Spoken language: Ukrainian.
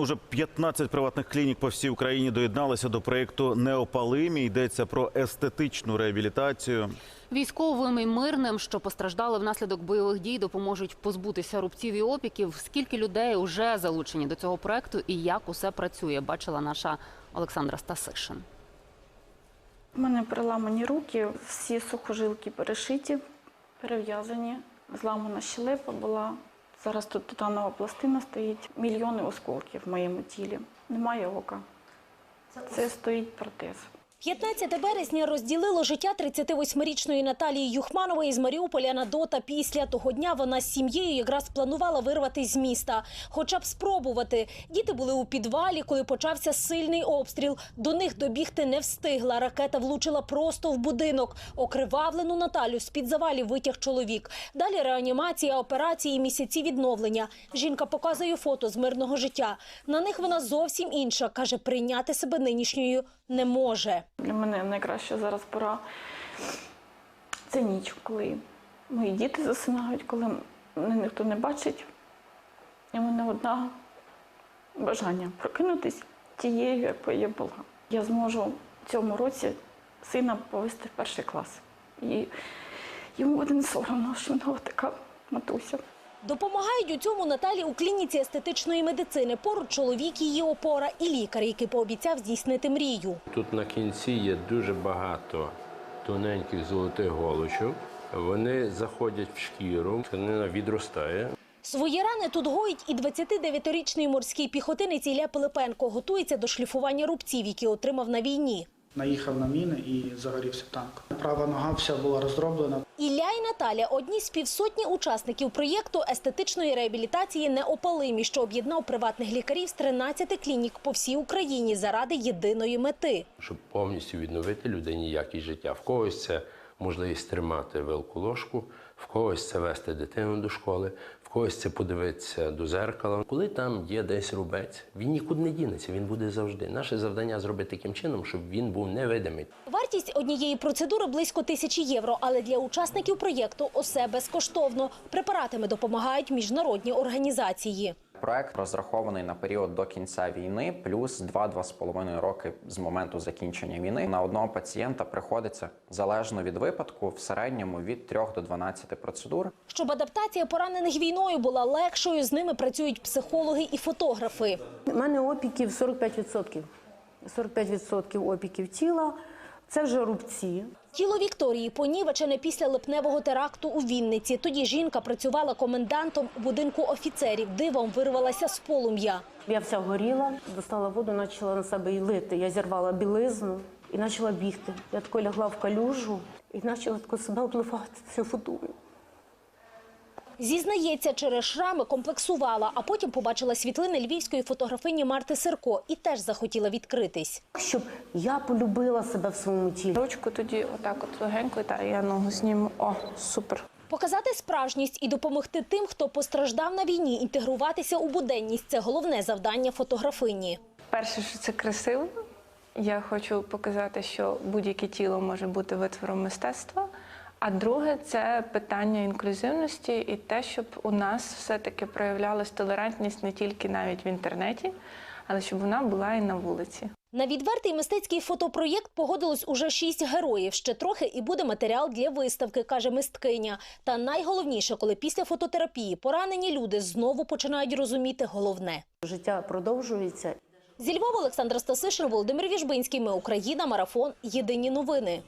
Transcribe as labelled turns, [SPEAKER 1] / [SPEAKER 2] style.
[SPEAKER 1] Уже 15 приватних клінік по всій Україні доєдналися до проєкту Неопалимі. Йдеться про естетичну реабілітацію.
[SPEAKER 2] Військовим і мирним, що постраждали внаслідок бойових дій, допоможуть позбутися рубців і опіків. Скільки людей вже залучені до цього проекту і як усе працює, бачила наша Олександра Стасишин.
[SPEAKER 3] У мене переламані руки, всі сухожилки перешиті, перев'язані, зламана щелепа була. Зараз тут титанова пластина стоїть, мільйони осколків в моєму тілі. Немає ока. Це стоїть протез.
[SPEAKER 4] 15 березня розділило життя 38-річної Наталії Юхманової з Маріуполя на до та після. Того дня вона з сім'єю якраз планувала вирватися з міста. Хоча б спробувати. Діти були у підвалі, коли почався сильний обстріл. До них добігти не встигла. Ракета влучила просто в будинок. Окривавлену Наталю з-під завалів витяг чоловік. Далі реанімація, операції, місяці відновлення. Жінка показує фото з мирного життя. На них вона зовсім інша. Каже, прийняти себе нинішньою не може.
[SPEAKER 3] Для мене найкраща зараз пора це ніч, коли мої діти засинають, коли мене ніхто не бачить. І в мене одне бажання прокинутись тією, якою я була. Я зможу в цьому році сина повести в перший клас. І йому буде не соромно, що в нього така матуся.
[SPEAKER 4] Допомагають у цьому Наталі у клініці естетичної медицини. Поруч чоловік її опора і лікар, який пообіцяв здійснити мрію.
[SPEAKER 5] Тут на кінці є дуже багато тоненьких золотих голочок. Вони заходять в шкіру, тканина відростає.
[SPEAKER 4] Свої рани тут гоїть і 29-річний морський піхотинець Ілля Пилипенко. Готується до шліфування рубців, які отримав на війні.
[SPEAKER 6] Наїхав на міни і загорівся танк. Права нога вся була роздроблена.
[SPEAKER 4] Ілля і Наталя – одні з півсотні учасників проєкту естетичної реабілітації «Неопалимі», що об'єднав приватних лікарів з 13 клінік по всій Україні заради єдиної мети.
[SPEAKER 5] щоб повністю відновити людині якість життя. В когось це можливість тримати вилку ложку, в когось це вести дитину до школи, в когось це подивитися до зеркала. Коли там є десь рубець, він нікуди не дінеться, він буде завжди. Наше завдання зробити таким чином, щоб він був невидимий.
[SPEAKER 4] Вартість однієї процедури близько тисячі євро, але для учасників проєкту усе безкоштовно. Препаратами допомагають міжнародні організації.
[SPEAKER 7] Проект розрахований на період до кінця війни, плюс 2-2,5 роки з моменту закінчення війни. На одного пацієнта приходиться залежно від випадку, в середньому від 3 до 12 процедур.
[SPEAKER 4] Щоб адаптація поранених війною була легшою, з ними працюють психологи і фотографи.
[SPEAKER 8] У мене опіків 45%. 45% опіків тіла. Це вже рубці.
[SPEAKER 4] Тіло Вікторії понівечене після липневого теракту у Вінниці. Тоді жінка працювала комендантом у будинку офіцерів. Дивом вирвалася з полум'я.
[SPEAKER 8] Я вся горіла, достала воду, почала на себе і лити. Я зірвала білизну і почала бігти. Я тако лягла в калюжу і почала тако себе обливати цю водою.
[SPEAKER 4] Зізнається, через шрами комплексувала, а потім побачила світлини львівської фотографині Марти Серко і теж захотіла відкритись.
[SPEAKER 8] Щоб я полюбила себе в своєму тілі.
[SPEAKER 3] Ручку тоді отак от легенько, та я ногу зніму. О, супер.
[SPEAKER 4] Показати справжність і допомогти тим, хто постраждав на війні, інтегруватися у буденність – це головне завдання фотографині.
[SPEAKER 9] Перше, що це красиво. Я хочу показати, що будь-яке тіло може бути витвором мистецтва. А друге це питання інклюзивності і те, щоб у нас все-таки проявлялась толерантність не тільки навіть в інтернеті, але щоб вона була і на вулиці.
[SPEAKER 4] На відвертий мистецький фотопроєкт погодилось уже шість героїв. Ще трохи і буде матеріал для виставки, каже мисткиня. Та найголовніше, коли після фототерапії поранені люди знову починають розуміти головне.
[SPEAKER 8] Життя продовжується.
[SPEAKER 4] Зі Львова Олександра Стасишин, Володимир Віжбинський. Ми Україна. Марафон. Єдині новини.